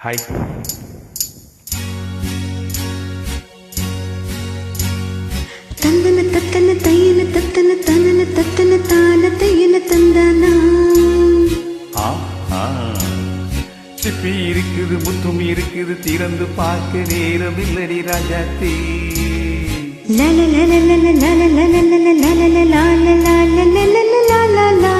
Hi தந்தன தத்தன தையன தத்தன தனன தத்தன தான தையன தந்தானா சிப்பி இருக்குது முத்தும் இருக்குது திறந்து பார்க்க நேரம் இல்லடி ராஜாத்தி லல லல லல லல லல லல லல லல லல லல லல லல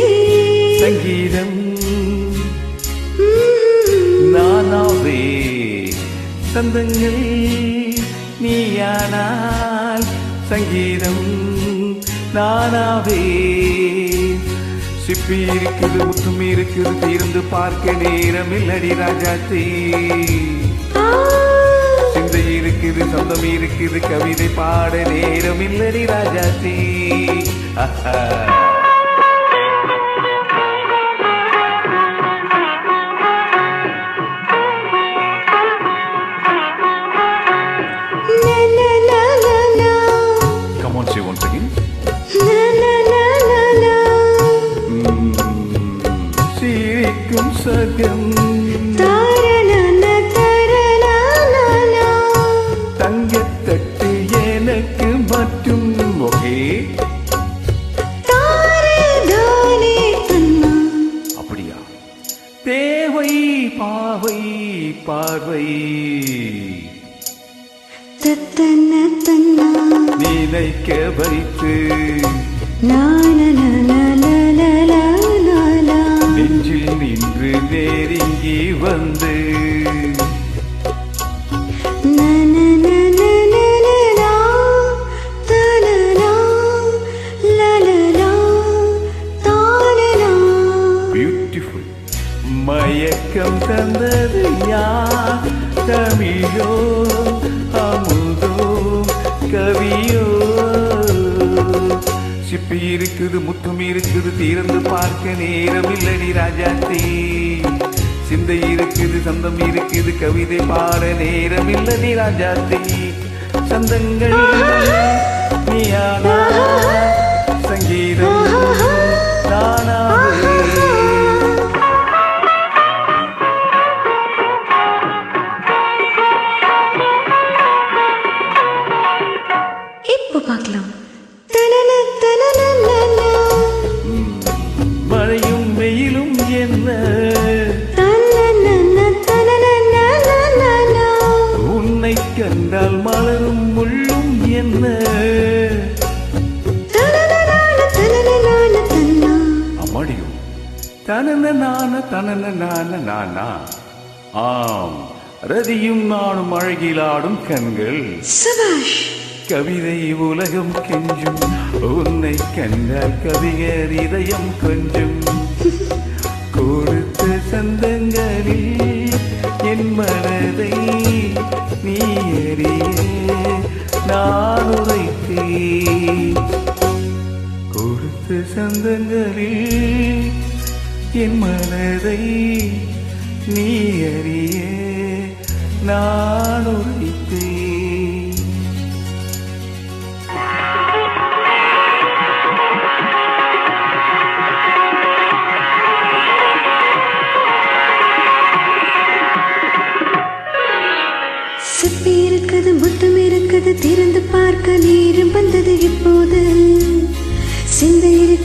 சங்கீதம். நானாவே சந்தங்கள் நீயானால் சங்கீதம். நானாவே சிப்பி இருக்குது முத்தும் இருக்குது தீர்ந்து பார்க்க நேரம் இல்லடி ராஜாத்தி சிந்தை இருக்குது சொந்தம் இருக்குது கவிதை பாட நேரம் இல்லடி ராஜாத்தி சொர்க்கம் தங்கத்தட்டு எனக்கு மற்றும் ஒகே. அப்படியா? தேவை பாவை பார்வை. நினைக்க வைத்து. நான நெருங்கி வந்து. மயக்கம் தந்தது யார்? தமிழோ அமுதோ கவியோ? சிப்பி இருக்குது முத்தும் இருக்குது திறந்து பார்க்க நேரம் இல்லடி ராஜாத்தி. சிந்தை இருக்குது சந்தம் இருக்குது கவிதை பாட நேரம் இல்லடி ராஜாத்தி. சந்தங்கள் நீயானா கண்டால் மலரும் முள்ளும் என்ன. அம்மாடியோ தனன. நான தனன நான நானா? ஆம் ரதியும் நானும் அழகிலாடும் கண்கள். கவிதை உலகம் கெஞ்சும். உன்னை கண்டால் கவிஞர் இதயம் கொஞ்சம். கொடுத்த சந்தங்களில் என் மனதை நீ அறிய நான் உரைத்தேன் கொடுத்த சந்தங்களில் என் மனதை நீ அறிய நான் உரைத்தேன்.